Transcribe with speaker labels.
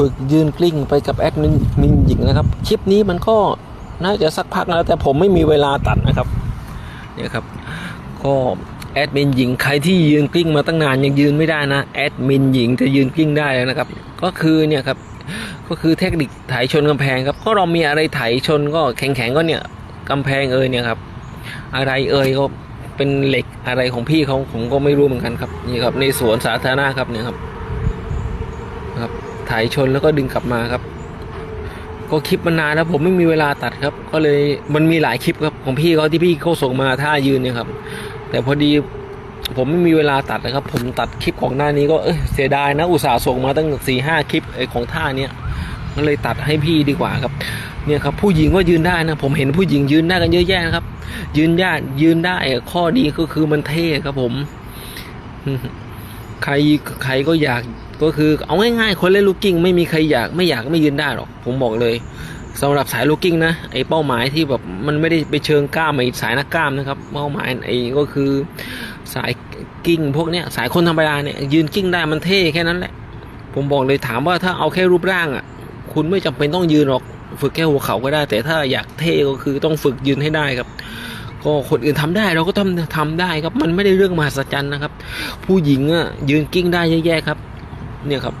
Speaker 1: ฝึกยืนกลิ้งไปกับแอดมินหญิงนะครับ คลิปนี้มันก็น่าจะสักพักแล้วแต่ผมไม่มีเวลาตัดนะครับเนี่ยครับ ก็แอดมินหญิงใครที่ยืนกลิ้งมาตั้งนานยังยืนไม่ได้นะแอดมินหญิงจะยืนกลิ้งได้แล้วนะครับ ก็คือเนี่ยครับก็คือเทคนิคไถชนกำแพงครับ ก็เรามีอะไรไถชนก็แข็งๆก็เนี่ยกำแพงเอ่ยเนี่ยครับ อะไรเอ่ยก็เป็นเหล็กอะไรของพี่เขาผมก็ไม่รู้เหมือนกันครับนี่ครับในสวนสาธารณะครับเนี่ยครับครับ ไถชนแล้วก็ดึงกลับมาครับ ก็คลิปมันนานแล้วผมไม่มีเวลาตัดครับ ก็เลยมันมีหลายคลิปครับของพี่เขาที่พี่เขาส่งมาท่ายืนเนี่ยครับ แต่พอดีผมไม่มีเวลาตัดนะครับ ผมตัดคลิปของหน้านี้ก็เอ้ยเสียดายนะอุตส่าห์ส่งมาตั้งสี่ห้าคลิปไอของท่าเนี้ยก็เลยตัดให้พี่ดีกว่าครับ เนี่ยครับ ผู้หญิงก็ยืนได้นะ ผมเห็นผู้หญิงยืนได้กันเยอะแยะนะครับ ยืนได้ยืนได้ข้อดีก็คือมันเท่ครับผม ใครใครก็อยากก็คือเอาง่ายๆ คนเล่นลูกกิ้งไม่มีใครอยากไม่อยากไม่ยืนได้หรอก ผมบอกเลยสำหรับสายลูกกิ้งนะไอเป้าหมายที่แบบมันไม่ได้ไปเชิงกล้ามไอสายนักกล้ามนะครับ เป้าหมายไอก็คือสายกิ้งพวกเนี้ยสายคนธรรมดาเนี่ยยืนกิ้งได้มันเท่แค่นั้นแหละ ผมบอกเลยถามว่าถ้าเอาแค่รูปร่างอะคุณไม่จำเป็นต้องยืนหรอก ฝึกแค่หัวเข่าก็ได้ แต่ถ้าอยากเท่ก็คือต้องฝึกยืนให้ได้ครับ ก็คนอื่นทำได้เราก็ทำทำได้ครับ มันไม่ได้เรื่องมหัศจรรย์นะครับ ผู้หญิงอะยืนกิ้งได้แย่ๆครับ เนี่ยครับ